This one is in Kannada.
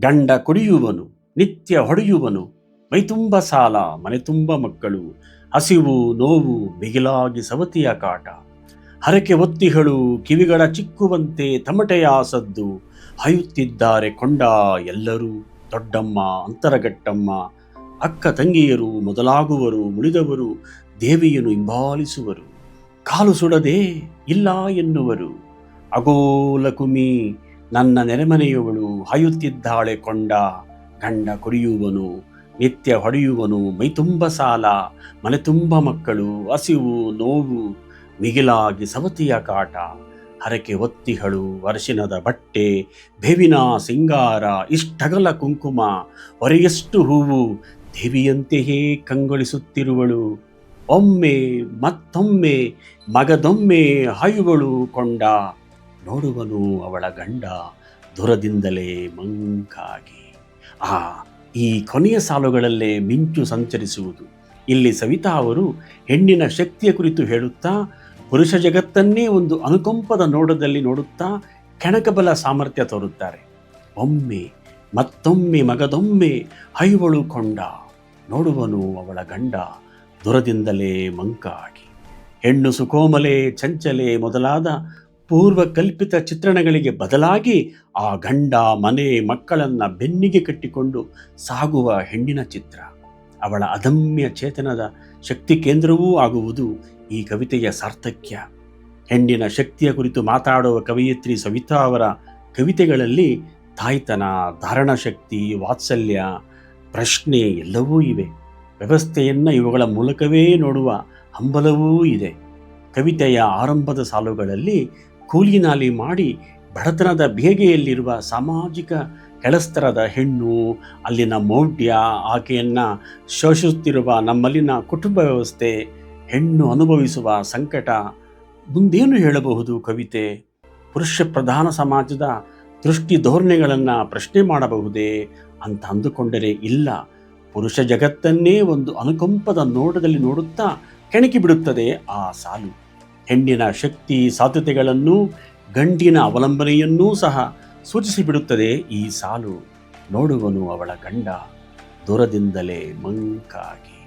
ಗಂಡ ಕುಡಿಯುವನು, ನಿತ್ಯ ಹೊಡೆಯುವನು, ಮೈತುಂಬ ಸಾಲ ಮನೆ ತುಂಬ ಮಕ್ಕಳು, ಹಸಿವು, ನೋವು ಮಿಗಿಲಾಗಿ ಸವತಿಯ ಕಾಟ. ಹರಕೆ ಒತ್ತಿಗಳು ಕಿವಿಗಳ ಚಿಕ್ಕುವಂತೆ ತಮಟೆಯ ಸದ್ದು, ಹಾಯುತ್ತಿದ್ದಾರೆ ಕೊಂಡ ಎಲ್ಲರೂ ದೊಡ್ಡಮ್ಮ, ಅಂತರಗಟ್ಟಮ್ಮ. ಅಕ್ಕ ತಂಗಿಯರು ಮೊದಲಾಗುವರು, ಮುಳಿದವರು, ದೇವಿಯನ್ನು ಹಿಂಬಾಲಿಸುವರು. ಕಾಲು ಸುಡದೆ ಇಲ್ಲ ಎನ್ನುವರು. ಅಗೋಲಕುಮಿ ನನ್ನ ನೆರೆಮನೆಯವಳು ಹಾಯುತ್ತಿದ್ದಾಳೆ ಕೊಂಡ ಗಂಡ ಕುಡಿಯುವನು ನಿತ್ಯ ಹೊಡೆಯುವನು ಮೈತುಂಬ ಸಾಲ ಮನೆ ತುಂಬ ಮಕ್ಕಳು ಹಸಿವು ನೋವು ಮಿಗಿಲಾಗಿ ಸವತಿಯ ಕಾಟ ಹರಕೆ ಒತ್ತಿಹಳು ಅರಶಿನದ ಬಟ್ಟೆ ಬೇವಿನ ಸಿಂಗಾರ ಇಷ್ಟಗಲ ಕುಂಕುಮ ಹೊರೆಯಷ್ಟು ಹೂವು ದೇವಿಯಂತೆಯೇ ಕಂಗೊಳಿಸುತ್ತಿರುವಳು. ಒಮ್ಮೆ ಮತ್ತೊಮ್ಮೆ ಮಗದೊಮ್ಮೆ ಹಾಯುವಳು ಕೊಂಡ ನೋಡುವನು ಅವಳ ಗಂಡ ದುರದಿಂದಲೇ ಮಂಕಾಗಿ. ಆ, ಈ ಕೊನೆಯ ಸಾಲುಗಳಲ್ಲೇ ಮಿಂಚು ಸಂಚರಿಸುವುದು. ಇಲ್ಲಿ ಸವಿತಾ ಅವರು ಹೆಣ್ಣಿನ ಶಕ್ತಿಯ ಕುರಿತು ಹೇಳುತ್ತಾ, ಪುರುಷ ಜಗತ್ತನ್ನೇ ಒಂದು ಅನುಕಂಪದ ನೋಡದಲ್ಲಿ ನೋಡುತ್ತಾ ಕೆಣಕಬಲ ಸಾಮರ್ಥ್ಯ ತೋರುತ್ತಾರೆ. ಒಮ್ಮೆ, ಮತ್ತೊಮ್ಮೆ ಮಗದೊಮ್ಮೆ ಹೈವಳು ಕೊಂಡ. ನೋಡುವನು ಅವಳ ಗಂಡ ದುರದಿಂದಲೇ ಮಂಕಾಗಿ. ಹೆಣ್ಣು ಸುಕೋಮಲೆ, ಚಂಚಲೆ ಮೊದಲಾದ ಪೂರ್ವ ಕಲ್ಪಿತ ಚಿತ್ರಣಗಳಿಗೆ ಬದಲಾಗಿ ಆ ಗಂಡ, ಮನೆ, ಮಕ್ಕಳನ್ನು ಬೆನ್ನಿಗೆ ಕಟ್ಟಿಕೊಂಡು ಸಾಗುವ ಹೆಣ್ಣಿನ ಚಿತ್ರ. ಅವಳ ಅದಮ್ಯ ಚೇತನದ ಶಕ್ತಿ ಕೇಂದ್ರವೂ ಆಗುವುದು ಈ ಕವಿತೆಯ ಸಾರ್ಥಕ್ಯ. ಹೆಣ್ಣಿನ ಶಕ್ತಿಯ ಕುರಿತು ಮಾತಾಡುವ ಕವಯಿತ್ರಿ ಸವಿತಾ ಅವರ ಕವಿತೆಗಳಲ್ಲಿ ತಾಯ್ತನ, ಧಾರಣ ಶಕ್ತಿ, ವಾತ್ಸಲ್ಯ, ಪ್ರಶ್ನೆ ಎಲ್ಲವೂ ಇವೆ. ವ್ಯವಸ್ಥೆಯನ್ನು ಇವುಗಳ ಮೂಲಕವೇ ನೋಡುವ ಹಂಬಲವೂ ಇದೆ. ಕವಿತೆಯ ಆರಂಭದ ಸಾಲುಗಳಲ್ಲಿ ಕೂಲಿನಾಲಿ ಮಾಡಿ ಬಡತನದ ಬೇಗೆಯಲ್ಲಿರುವ ಸಾಮಾಜಿಕ ಕೆಳಸ್ತರದ ಹೆಣ್ಣು, ಅಲ್ಲಿನ ಮೌಢ್ಯ, ಆಕೆಯನ್ನು ಶೋಷಿಸುತ್ತಿರುವ ನಮ್ಮಲ್ಲಿನ ಕುಟುಂಬ ವ್ಯವಸ್ಥೆ, ಹೆಣ್ಣು ಅನುಭವಿಸುವ ಸಂಕಟ, ಮುಂದೇನು ಹೇಳಬಹುದು ಕವಿತೆ? ಪುರುಷ ಪ್ರಧಾನ ಸಮಾಜದ ದೃಷ್ಟಿ ಧೋರಣೆಗಳನ್ನು ಪ್ರಶ್ನೆ ಮಾಡಬಹುದೇ ಅಂತ ಅಂದುಕೊಂಡರೆ ಇಲ್ಲ. ಪುರುಷ ಜಗತ್ತನ್ನೇ ಒಂದು ಅನುಕಂಪದ ನೋಟದಲ್ಲಿ ನೋಡುತ್ತಾ ಕೆಣಕಿ ಬಿಡುತ್ತದೆ ಆ ಸಾಲು. ಹೆಣ್ಣಿನ ಶಕ್ತಿ ಸಾಧ್ಯತೆಗಳನ್ನು ಗಂಡಿನ ಅವಲಂಬನೆಯನ್ನೂ ಸಹ ಸೂಚಿಸಿಬಿಡುತ್ತದೆ ಈ ಸಾಲು. ನೋಡುವನು ಅವಳ ಗಂಡ ದೂರದಿಂದಲೇ ಮಂಕಾಗಿ.